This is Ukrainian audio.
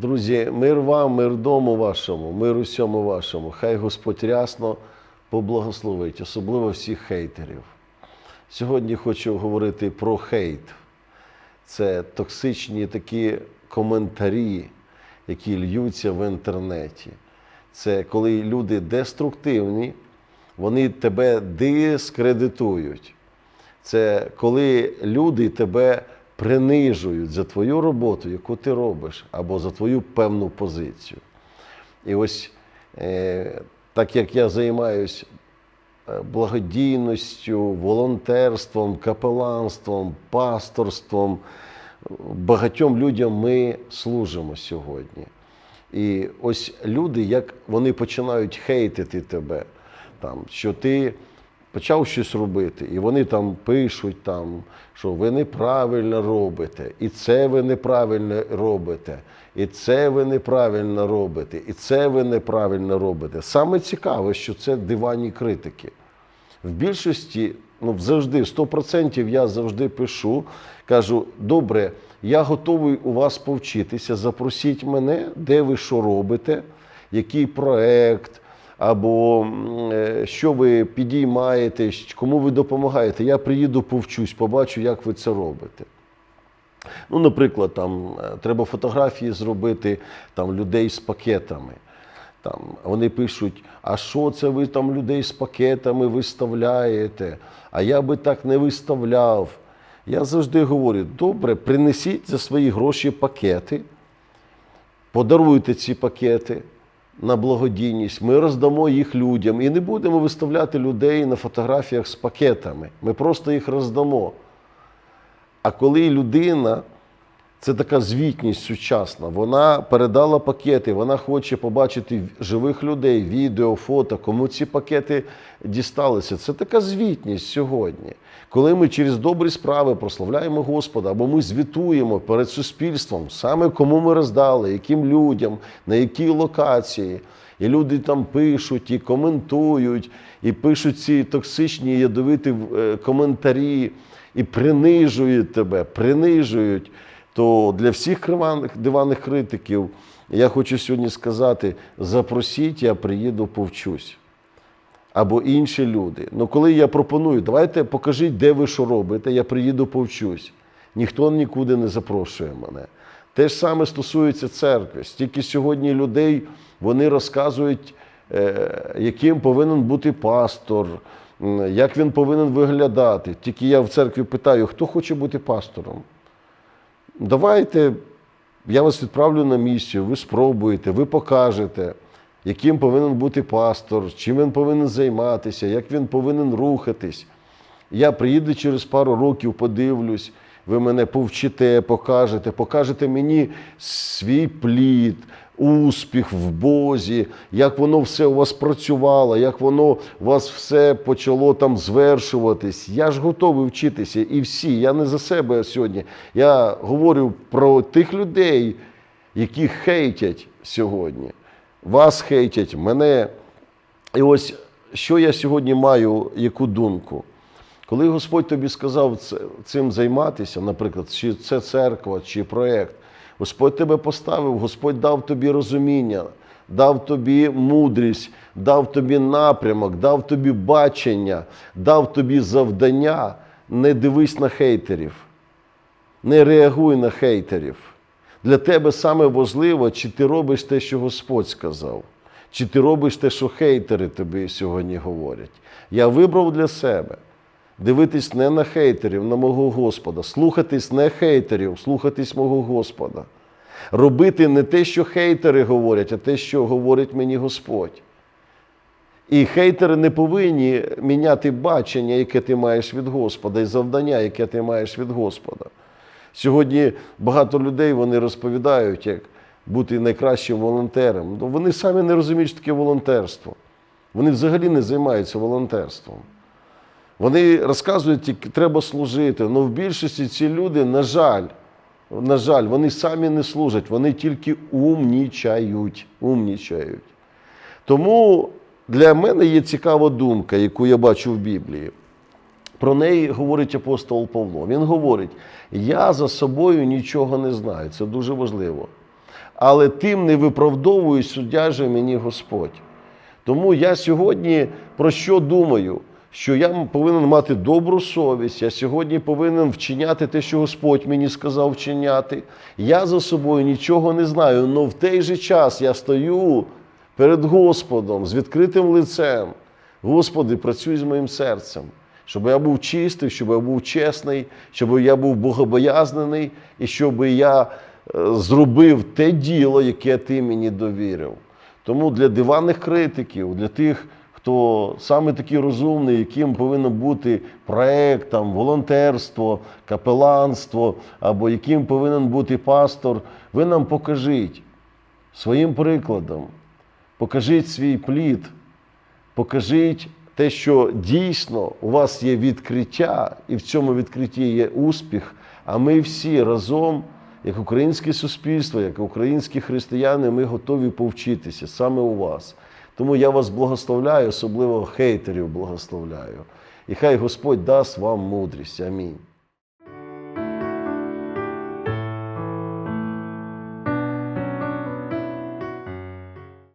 Друзі, мир вам, мир дому вашому, мир усьому вашому. Хай Господь рясно поблагословить, особливо всіх хейтерів. Сьогодні хочу говорити про хейт. Це токсичні такі коментарі, які льються в інтернеті. Це коли люди деструктивні, вони тебе дискредитують. Це коли люди тебе принижують за твою роботу, яку ти робиш, або за твою певну позицію. І ось е, так як я займаюся благодійністю, волонтерством, капеланством, пасторством, багатьом людям ми служимо сьогодні. І ось люди, як вони починають хейтити тебе, там, що ти почав щось робити, і вони там пишуть, там, що ви неправильно робите, і це ви неправильно робите, і це ви неправильно робите, і це ви неправильно робите. Саме цікаве, що це диванні критики. В більшості, ну завжди, 100% я завжди пишу, кажу: добре, я готовий у вас повчитися, запросіть мене, де ви що робите, який проект, або е, що ви підіймаєте, кому ви допомагаєте. Я приїду, повчусь, побачу, як ви це робите. Ну, наприклад, там е, треба фотографії зробити там, людей з пакетами. Там, вони пишуть, а що це ви там людей з пакетами виставляєте? А я би так не виставляв. Я завжди говорю: добре, принесіть за свої гроші пакети, подаруйте ці пакети на благодійність, ми роздамо їх людям і не будемо виставляти людей на фотографіях з пакетами. Ми просто їх роздамо. А коли людина, це така звітність сучасна, вона передала пакети, вона хоче побачити живих людей, відео, фото, кому ці пакети дісталися. Це така звітність сьогодні. Коли ми через добрі справи прославляємо Господа, або ми звітуємо перед суспільством, саме кому ми роздали, яким людям, на якій локації. І люди там пишуть, і коментують, і пишуть ці токсичні ядовиті е, коментарі, і принижують тебе, принижують. То для всіх диваних критиків я хочу сьогодні сказати: запросіть, я приїду, повчусь. Або інші люди. Ну, коли я пропоную, давайте покажіть, де ви що робите, я приїду, повчусь. Ніхто нікуди не запрошує мене. Те ж саме стосується церкви. Стільки сьогодні людей вони розказують, е, яким повинен бути пастор, як він повинен виглядати. Тільки я в церкві питаю, хто хоче бути пастором? Давайте я вас відправлю на місію, ви спробуєте, ви покажете, яким повинен бути пастор, чим він повинен займатися, як він повинен рухатись. Я приїду через пару років, подивлюсь, ви мене повчите, покажете, покажете мені свій плід, успіх в Бозі, як воно все у вас працювало, як воно у вас все почало там звершуватись. Я ж готовий вчитися. І всі, я не за себе сьогодні. Я говорю про тих людей, які хейтять сьогодні. Вас хейтять, мене. І ось що я сьогодні маю, яку думку. Коли Господь тобі сказав цим займатися, наприклад, чи це церква, чи проєкт, Господь тебе поставив, Господь дав тобі розуміння, дав тобі мудрість, дав тобі напрямок, дав тобі бачення, дав тобі завдання. Не дивись на хейтерів, не реагуй на хейтерів. Для тебе саме важливо, чи ти робиш те, що Господь сказав, чи ти робиш те, що хейтери тобі сьогодні говорять. Я вибрав для себе дивитись не на хейтерів, на мого Господа, слухатись не хейтерів, слухатись мого Господа. Робити не те, що хейтери говорять, а те, що говорить мені Господь. І хейтери не повинні міняти бачення, яке ти маєш від Господа, і завдання, яке ти маєш від Господа. Сьогодні багато людей вони розповідають, як бути найкращим волонтером. Ну, Вони самі не розуміють, що таке волонтерство. Вони взагалі не займаються волонтерством. Вони розказують, треба служити. але в більшості ці люди, на жаль, на жаль, вони самі не служать, вони тільки умнічають. умнічають. Тому для мене є цікава думка, яку я бачу в Біблії. Про неї говорить апостол Павло. Він говорить: я за собою нічого не знаю. Це дуже важливо. Але тим не виправдовую суддя же мені Господь. Тому я сьогодні про що думаю? Що я повинен мати добру совість, я сьогодні повинен вчиняти те, що Господь мені сказав вчиняти. Я за собою нічого не знаю, але в той же час я стою перед Господом з відкритим лицем. Господи, працюй з моїм серцем, щоб я був чистий, щоб я був чесний, щоб я був богобоязнений і щоб я е, зробив те діло, яке ти мені довірив. Тому для диванних критиків, для тих, хто саме такий розумний, яким повинно бути проект, там, волонтерство, капеланство, або яким повинен бути пастор, ви нам покажіть своїм прикладом, покажіть свій плід, покажіть те, що дійсно у вас є відкриття, і в цьому відкритті є успіх. А ми всі разом, як українське суспільство, як українські християни, ми готові повчитися саме у вас. Тому я вас благословляю, особливо хейтерів благословляю. І хай Господь дасть вам мудрість. Амінь.